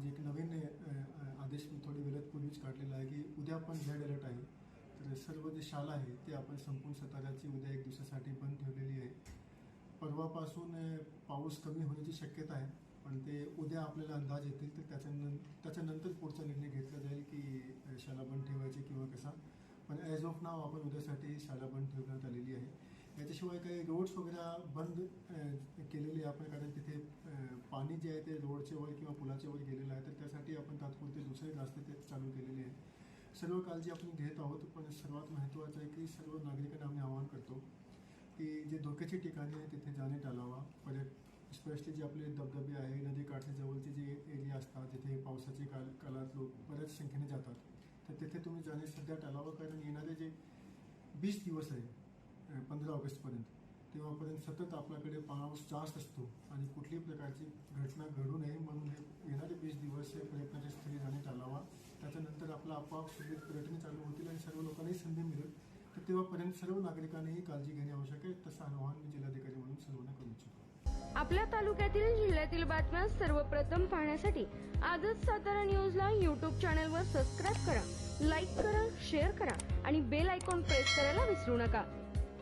आज एक नवीन आदेश मी थोडी वेळात पूर्वीच काढलेला आहे की उद्या आपण झेड अलर्ट आहे. तर सर्व जे शाळा आहे ते आपण संपूर्ण सताराची उद्या एक दिवसासाठी बंद ठेवलेली आहे. परवापासून पाऊस कमी होण्याची शक्यता आहे पण ते उद्या आपल्याला अंदाज येतील तर त्याच्यानं त्याच्यानंतर पुढचा निर्णय घेतला जाईल की शाळा बंद ठेवायची किंवा कसा. पण ॲज ऑफ नाव आपण उद्यासाठी शाळा बंद ठेवण्यात आलेली याच्याशिवाय काही रोड्स वगैरे बंद केलेले आहे आपण कारण तिथे पाणी जे आहे ते रोडचे वर किंवा पुलाच्या वर गेलेलं आहे तर त्यासाठी आपण तात्पुरते दुसरे रस्ते ते चालू केलेले आहे सर्व काळजी आपण घेत आहोत पण सर्वात महत्त्वाचं आहे की सर्व नागरिकांना आम्ही आवाहन करतो की जे धोक्याची ठिकाणे आहे तिथे जाणे टाळावा. परत स्पेशली जे आपले धबधबे आहे नदीकाठच्या जवळचे जे एरिया असतात जिथे पावसाचे काल काळात लोक बऱ्याच संख्येने जातात तर तिथे तुम्ही जाणे सध्या टाळावं कारण येणारे जे वीस दिवस आहे पंधरा ऑगस्टपर्यंत तेव्हापर्यंत सतत आपल्याकडे पाऊस जास्त असतो आणि कुठलीही प्रकारची घटना घडू नये म्हणून हे येणारे वीस दिवस हे प्रयत्नाच्या स्थळी जाणे टाळावा. त्याच्यानंतर आपला आपोआप सुरळीत पर्यटन चालू होतील आणि सर्व लोकांनाही संधी मिळेल. तर तेव्हापर्यंत सर्व नागरिकांनीही काळजी घेणे आवश्यक आहे. तसं आवाहन मी जिल्हाधिकारी म्हणून सर्वांना करू इच्छितो. आपल्या तालुक्यातील जिल्ह्यातील बातम्या सर्वप्रथम पाहण्यासाठी आजच सातारा न्यूजला यूट्यूब चॅनलवर सबस्क्राईब करा लाईक करा शेअर करा आणि बेल आयकॉन प्रेस करायला विसरू नका.